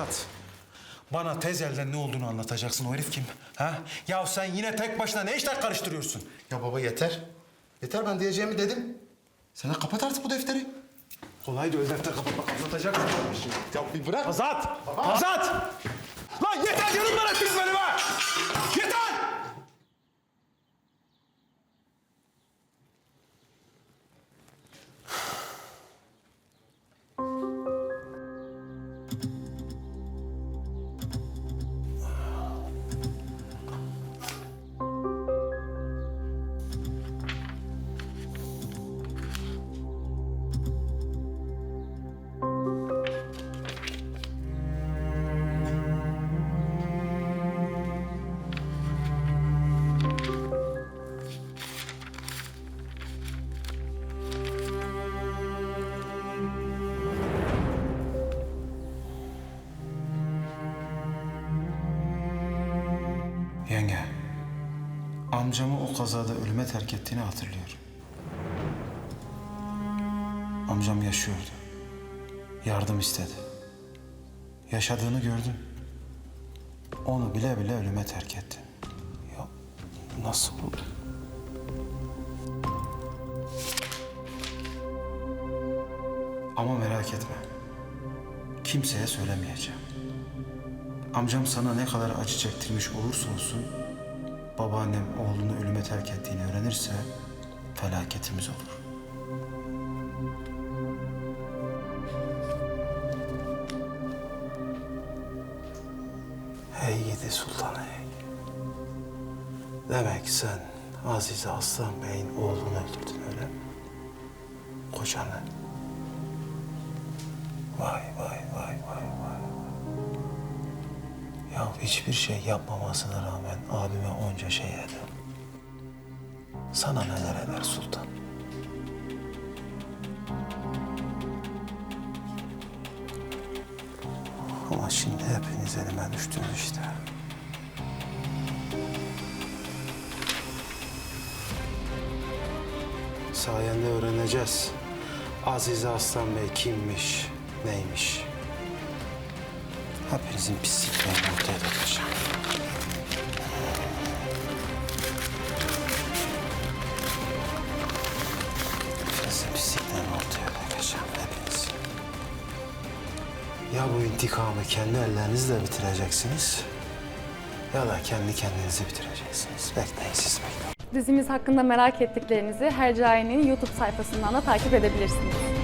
Azat. Bana tez elden ne olduğunu anlatacaksın. O herif kim? Ha? Ya sen yine tek başına ne işler karıştırıyorsun? Ya baba yeter. Yeter ben diyeceğimi dedim. Sen de kapat artık bu defteri. Kolaydı öyle defter kapatmak anlatacaksın. Ya bir bırak. Azat! Azat! Lan yeter yanımdan ettiniz beni be! Yenge, amcamı o kazada ölüme terk ettiğini hatırlıyorum. Amcam yaşıyordu. Yardım istedi. Yaşadığını gördüm. Onu bile bile ölüme terk etti. Ya nasıl oldu? Ama merak etme. Kimseye söylemeyeceğim. Amcam sana ne kadar acı çektirmiş olursa olsun... ...babaannem oğlunu ölüme terk ettiğini öğrenirse... ...felaketimiz olur. Hey gidi sultan hey. Demek sen Azize Aslan Bey'in oğlunu öldürdün öyle mi? Kocanı. Vay vay hiçbir şey yapmamasına rağmen abime onca şey eder. Sana neler eder sultan? Ama şimdi hepiniz elime düştünüz işte. Sayende öğreneceğiz. Azize Aslan Bey kimmiş, neymiş. Hepinizin pisliklerini ortaya dökeceğim. Hepinizin pisliklerini ortaya dökeceğim, hepinizin. Ya bu intikamı kendi ellerinizle bitireceksiniz ya da kendi kendinizi bitireceksiniz. Bekleyin siz bekleyin. Dizimiz hakkında merak ettiklerinizi Hercai'nin YouTube sayfasından da takip edebilirsiniz.